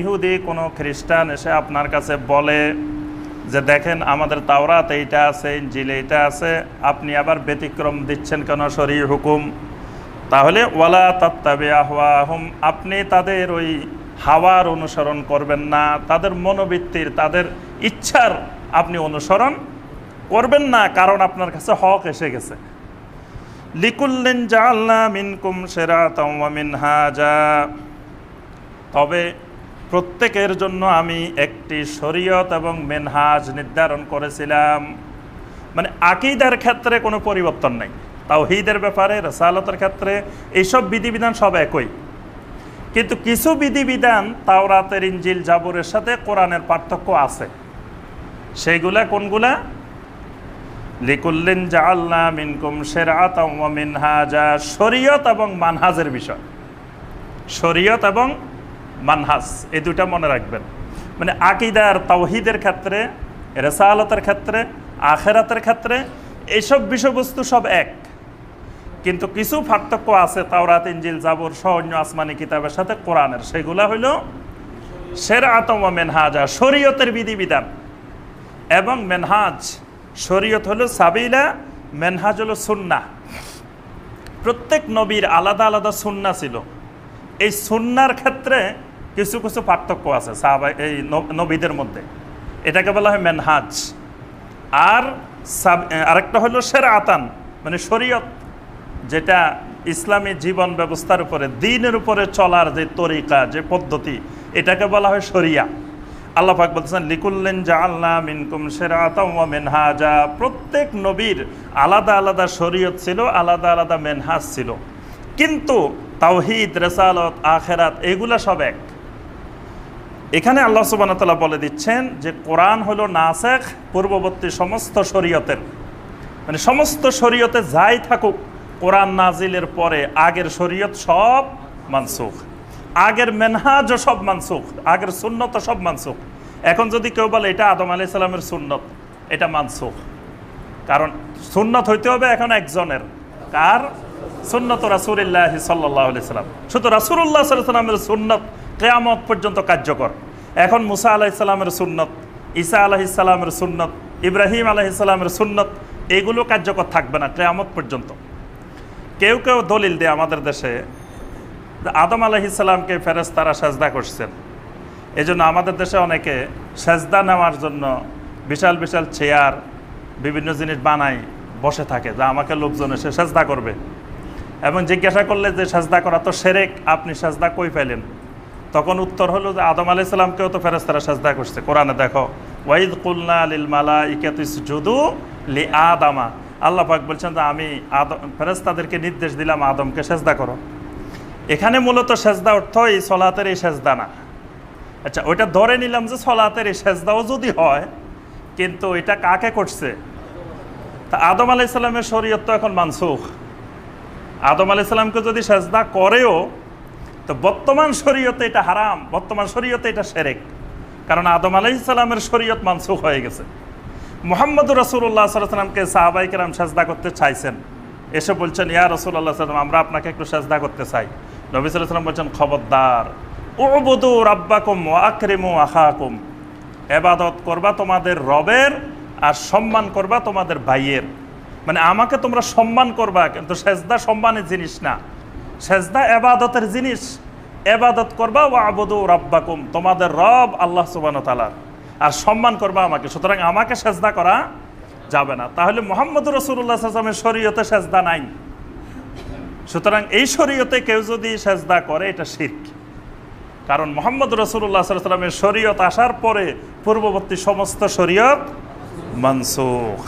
ইহুদি কোনো খ্রিস্টান এসে আপনার কাছে বলে যে, দেখেন, আমাদের তাওরাত এইটা আছে ইঞ্জিল এইটা আছে, আপনি আবার ব্যতিক্রম দিচ্ছেন কেন শরী হুকুম? তাহলে, ওয়ালা তাত্তাবে আহওয়াহুম আপনি তাদের ওই হাওয়ার অনুসরণ করবেন না, তাদের মনোবৃত্তির, তাদের ইচ্ছার আপনি অনুসরণ করবেন না, কারণ আপনার কাছে হক এসে গেছে। লিকুল্লিন জাআলনা মিনকুম সিরাতাম ওয়া মিনহাজা। তবে প্রত্যেকের জন্য আমি একটি শরীয়ত এবং মেনহাজ নির্ধারণ করেছিলাম। মানে আকিদার ক্ষেত্রে কোনো পরিবর্তন নেই। তাওহীদের ব্যাপারে, রসালতের ক্ষেত্রে এইসব বিধিবিধান সব একই। কিন্তু কিছু বিধিবিধান তাওরাতের ইঞ্জিল জাবরের সাথে কোরআনের পার্থক্য আছে। সেইগুলা কোনগুলা? লিকুল্লিন জাআলনা মিনকুম ওয়া মিনহাজা। শরীয়ত এবং মানহাজের বিষয়। শরীয়ত এবং মানহাজ এই দুইটা মনে রাখবেন। মানে আকিদার তাওহিদের ক্ষেত্রে, রেসালতের ক্ষেত্রে, আখেরাতের ক্ষেত্রে এইসব বিষয়বস্তু সব এক। কিন্তু কিছু পার্থক্য আছে, তাওরাত ইঞ্জিল জাবর সহ অন্য আসমানি কিতাবের সাথে কোরআনের। সেগুলা হইল সের আতম মেনহাজা শরীয়তের বিধিবিধান। এবং মেনহাজ, শরীয়ত হলো সাবিলা, মেনহাজ হলো সুন্না। প্রত্যেক নবীর আলাদা আলাদা সুন্না ছিল। এই সুন্নার ক্ষেত্রে কিছু কিছু পার্থক্য আছে সাহাবা এই নবীদের মধ্যে। এটাকে বলা হয় মেনহাজ। আর আরেকটা হলো সের আতান মানে শরীয়ত, যেটা ইসলামী জীবন ব্যবস্থার উপরে, দিনের উপরে চলার যে তরিকা, যে পদ্ধতি, এটাকে বলা হয় শরিয়া। আল্লাহ পাক বলতেছেন, লিকুল্লেন জাআলনা মিনকুম শিরাতাম ওয়া মিনহাজা। প্রত্যেক নবীর আলাদা আলাদা শরীয়ত ছিল, আলাদা আলাদা মেনহাজ ছিল। কিন্তু তাওহিদ, রেসালত, আখেরাত, এগুলা সব এক। এখানে আল্লাহ সুবান তাআলা বলে দিচ্ছেন যে কোরআন হলো নাসেখ পূর্ববর্তী সমস্ত শরীয়তের। মানে সমস্ত শরীয়তে যাই থাকুক, কোরআন নাজিলের পরে আগের শরীয়ত সব মানসুখ। আগের মেনহাজও সব মানসুখ, আগের সুন্নত সব মানসুখ। এখন যদি কেউ বলে এটা আদম আলি সাল্লামের সুন্নত, এটা মানসুখ। কারণ সুন্নত হইতে হবে এখন একজনের। কার? সুন্নত রাসুলিল্লাহ সাল্লাহ সাল্লাম। শুধু রাসুল্লাহ সাল্লামের সুন্নত কেয়ামত পর্যন্ত কার্যকর। এখন মুসা আলাহিসাল্লামের সুন্নত, ঈসা আলাহিসাল্লামের সুন্নত, ইব্রাহিম আলাহিসাল্লামের সুন্নত, এগুলো কার্যকর থাকবে না কেয়ামত পর্যন্ত। কেউ কেউ দলিল দেয় আমাদের দেশে আদম আলাহিসাল্লামকে ফেরেস্তারা সাজদা করছেন। এই আমাদের দেশে অনেকে সেজদা নেওয়ার জন্য বিশাল বিশাল চেয়ার, বিভিন্ন জিনিস বানাই বসে থাকে, যা আমাকে লোকজন এসে সেজদা করবে। এবং জিজ্ঞাসা করলে যে সেজদা করা তো সেরেক, আপনি সেজদা কই পেলেন তখন উত্তর হলো যে আদম আলি সাল্লামকেও তো ফেরেস্তারা সেজদা করছে। কোরআনে দেখো, ওয়াইদ কুলনা লিল মালা ইকাতিস জুদু লি আদামা। আল্লাহ পাক বলছেন যে, আমি আদম ফেরেস্তাদেরকে নির্দেশ দিলাম আদমকে সেজদা করো। এখানে মূলত সেজদা অর্থ এই সলাতের এই সেজদা না। আচ্ছা ওইটা ধরে নিলাম যে সলাতের এই সেজদাও যদি হয়, কিন্তু এটা কাকে করছে? তা আদম আলাই সাল্লামের শরীয়ত তো এখন মানসুখ। আদম আলাই সাল্লামকে যদি সেজদা করেও তো বর্তমান শরীয়তে এটা হারাম, বর্তমান শরীয়তে এটা সেরেক। কারণ আদম আলাই সাল্লামের শরীয়ত মানসুখ হয়ে গেছে। মোহাম্মদ রসুল্লাহ সাল্লামকে সাহাবাই কেরাম সেজদা করতে চাইছেন। এসে বলছেন, ইয়া রসুল্লাহ সাল্লাম, আমরা আপনাকে একটু সেজদা করতে চাই। নবী সাল্লাম বলছেন, খবরদার ও বধু রাব্বাকুম আক্রেমু আখাকুম। এবাদত করবা তোমাদের রবের আর সম্মান করবা তোমাদের ভাইয়ের। মানে আমাকে তোমরা সম্মান করবা, কিন্তু সেজদা সম্মানের জিনিস না। সেজদা এবাদতের জিনিস। এবাদত করবা ও আবুদু রাব্বাকুম। তোমাদের রব আল্লাহ সুবান তালার আর সম্মান করবা আমাকে। সুতরাং আমাকে সেজদা করা যাবে না। তাহলে মোহাম্মদ রসুল্লাহ আসলামের শরীয়তে সেজদা নাই। সুতরাং এই শরীয়তে কেউ যদি সেজদা করে, এটা শির্ক। কারণ মোহাম্মদ রসুল্লাহ সাল্লামের শরীয়ত আসার পরে পূর্ববর্তী সমস্ত শরীয়ত মনসুখ।